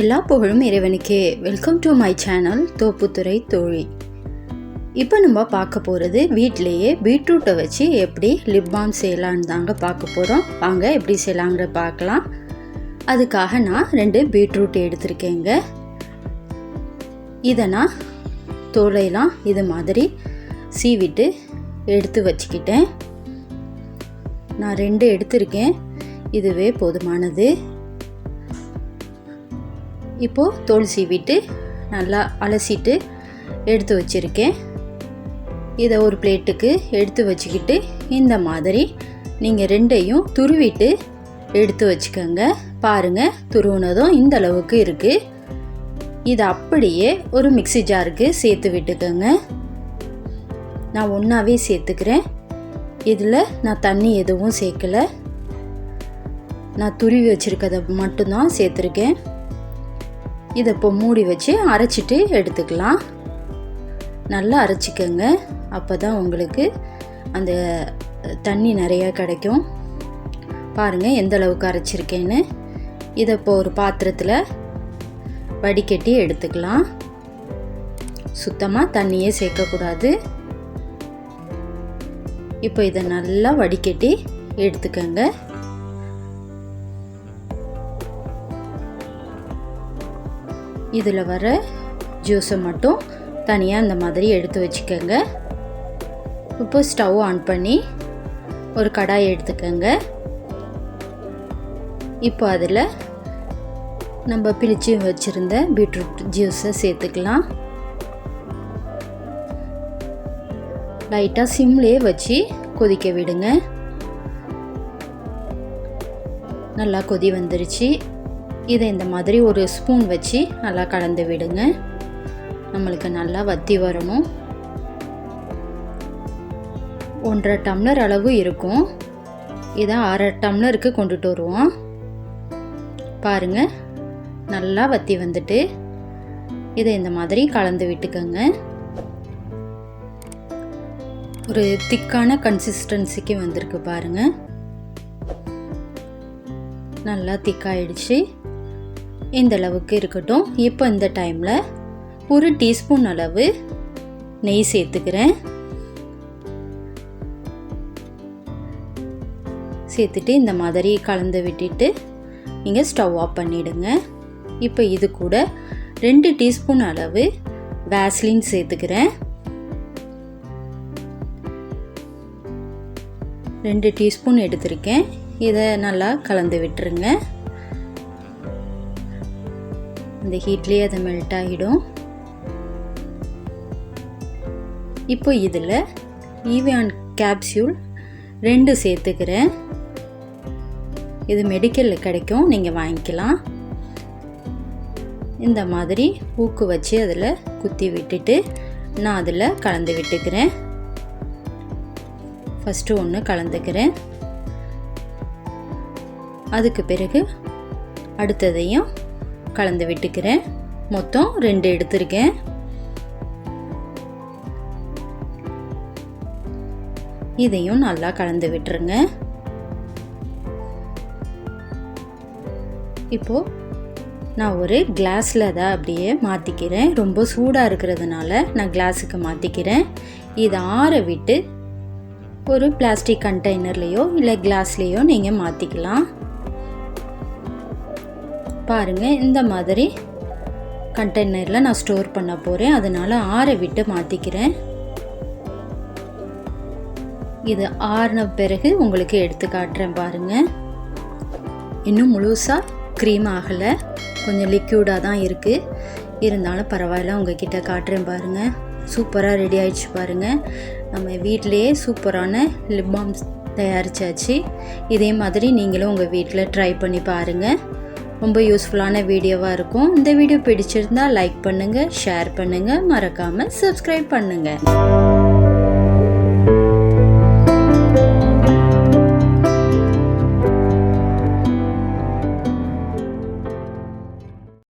எல்லா புகழும் இறைவனுக்கே. Welcome to my channel Thopputhurai தோழி இப்போ நம்ம பார்க்க போகிறது வீட்டிலையே பீட்ரூட்டை வச்சு எப்படி லிப் பாம் செய்யலான்னு தாங்க பார்க்க போகிறோம் வாங்க எப்படி செய்யலாங்கிற பார்க்கலாம். அதுக்காக நான் ரெண்டு பீட்ரூட் எடுத்திருக்கேங்க. இதை நான் தோலையெல்லாம் இது மாதிரி சீவிட்டு எடுத்து வச்சுக்கிட்டேன். நான் ரெண்டு எடுத்திருக்கேன். இதுவே போதுமானது. இப்போது தோல் சீவிட்டு நல்லா அலசிட்டு எடுத்து வச்சுருக்கேன். இதை ஒரு பிளேட்டுக்கு எடுத்து வச்சுக்கிட்டு இந்த மாதிரி நீங்கள் ரெண்டையும் துருவிட்டு எடுத்து வச்சுக்கோங்க. பாருங்கள் துருவுனதும் இந்த அளவுக்கு இருக்குது இதை அப்படியே ஒரு மிக்சி ஜாருக்கு சேர்த்து விட்டுக்கோங்க. நான் ஒன்றாவே சேர்த்துக்கிறேன். இதில் நான் தண்ணி எதுவும் சேர்க்கலை. நான் துருவி வச்சுருக்கதை மட்டும்தான் சேர்த்துருக்கேன். இதை இப்போ மூடி வச்சு அரைச்சிட்டு எடுத்துக்கலாம். நல்லா அரைச்சிக்கோங்க. அப்போ தான் உங்களுக்கு அந்த தண்ணி நிறையா கிடைக்கும். பாருங்கள் எந்த அளவுக்கு அரைச்சிருக்கேன்னு. இதை இப்போ ஒரு பாத்திரத்தில் வடிகட்டி எடுத்துக்கலாம். சுத்தமாக தண்ணியே சேர்க்கக்கூடாது. இப்போ இதை நல்லா வடிகட்டி எடுத்துக்கோங்க. இதில் வர ஜூஸை மட்டும் தனியாக இந்த மாதிரி எடுத்து வச்சுக்கோங்க. இப்போ ஸ்டவ் ஆன் பண்ணி ஒரு கடாய் எடுத்துக்கோங்க. இப்போ அதில் நம்ம பிரித்து வச்சுருந்த பீட்ரூட் ஜூஸை சேர்த்துக்கலாம். லைட்டாக சிம்லேயே வச்சு கொதிக்க விடுங்க. நல்லா கொதி வந்துருச்சு. இதை இந்த மாதிரி ஒரு ஸ்பூன் வச்சு நல்லா கலந்து விடுங்க. நம்மளுக்கு நல்லா வத்தி வரணும். ஒன்றரை டம்ளர் அளவு இருக்கும். இதை அரை டம்ளருக்கு கொண்டுட்டு வருவோம். பாருங்கள் நல்லா வத்தி வந்துட்டு இதை இந்த மாதிரி கலந்து விட்டுக்கோங்க. ஒரு திக்கான கன்சிஸ்டன்சிக்கு வந்திருக்கு பாருங்கள் நல்லா திக்காயிடுச்சு இந்த அளவுக்கு இருக்கட்டும். இப்போ இந்த டைமில் ஒரு டீஸ்பூன் அளவு நெய் சேர்த்துக்கிறேன். சேர்த்துட்டு இந்த மாதிரி கலந்து விட்டுட்டு நீங்கள் ஸ்டவ் ஆஃப் பண்ணிவிடுங்க இப்போ இது கூட ரெண்டு டீஸ்பூன் அளவு வேஸ்லின் சேர்த்துக்கிறேன். ரெண்டு டீஸ்பூன் எடுத்திருக்கேன். இதை நல்லா கலந்து விட்டுருங்க. இந்த ஹீட்லேயே அது மெல்ட் ஆகிடும். இப்போ இதில் ஈவியான் கேப்சியூல் ரெண்டு சேர்த்துக்கிறேன். இது மெடிக்கலில் கிடைக்கும் நீங்கள் வாங்கிக்கலாம். இந்த மாதிரி ஊக்கு வச்சு அதில் குத்தி விட்டுட்டு நான் அதில் கலந்து விட்டுக்கிறேன். ஃபஸ்ட்டு ஒன்று கலந்துக்கிறேன். அதுக்கு பிறகு அடுத்ததையும் கலந்து விட்டுக்கிறேன். மொத்தம் ரெண்டு எடுத்திருக்கேன். இதையும் நல்லா கலந்து விட்டுருங்க. இப்போது நான் ஒரு கிளாஸில் தான் அப்படியே மாற்றிக்கிறேன் ரொம்ப சூடாக இருக்கிறதுனால நான் கிளாஸுக்கு மாற்றிக்கிறேன் இதை ஆற விட்டு ஒரு பிளாஸ்டிக் கண்டெய்னர்லேயோ இல்லை கிளாஸ்லேயோ நீங்கள் மாற்றிக்கலாம் பாருங்கள் இந்த மாதிரி கண்டெய்னரில் நான் ஸ்டோர் பண்ண போகிறேன் அதனால் ஆற விட்டு மாற்றிக்கிறேன் இது ஆறின பிறகு உங்களுக்கு எடுத்து காட்டுறேன் பாருங்கள் இன்னும் முழுசாக க்ரீம் ஆகலை. கொஞ்சம் லிக்யூடாக தான் இருக்குது இருந்தாலும் பரவாயில்ல உங்ககிட்ட காட்டுறேன் பாருங்கள் சூப்பராக ரெடி ஆயிடுச்சு பாருங்கள் நம்ம வீட்டிலையே சூப்பரான லிப் பாம்ஸ் தயாரித்தாச்சு இதே மாதிரி நீங்களும் உங்கள் வீட்டில் ட்ரை பண்ணி பாருங்கள் ரொம்ப யூஸ்ஃபுல்லான வீடியோவாக இருக்கும். இந்த வீடியோ பிடிச்சிருந்தா லைக் பண்ணுங்கள் ஷேர் பண்ணுங்கள் மறக்காமல் சப்ஸ்கிரைப் பண்ணுங்கள்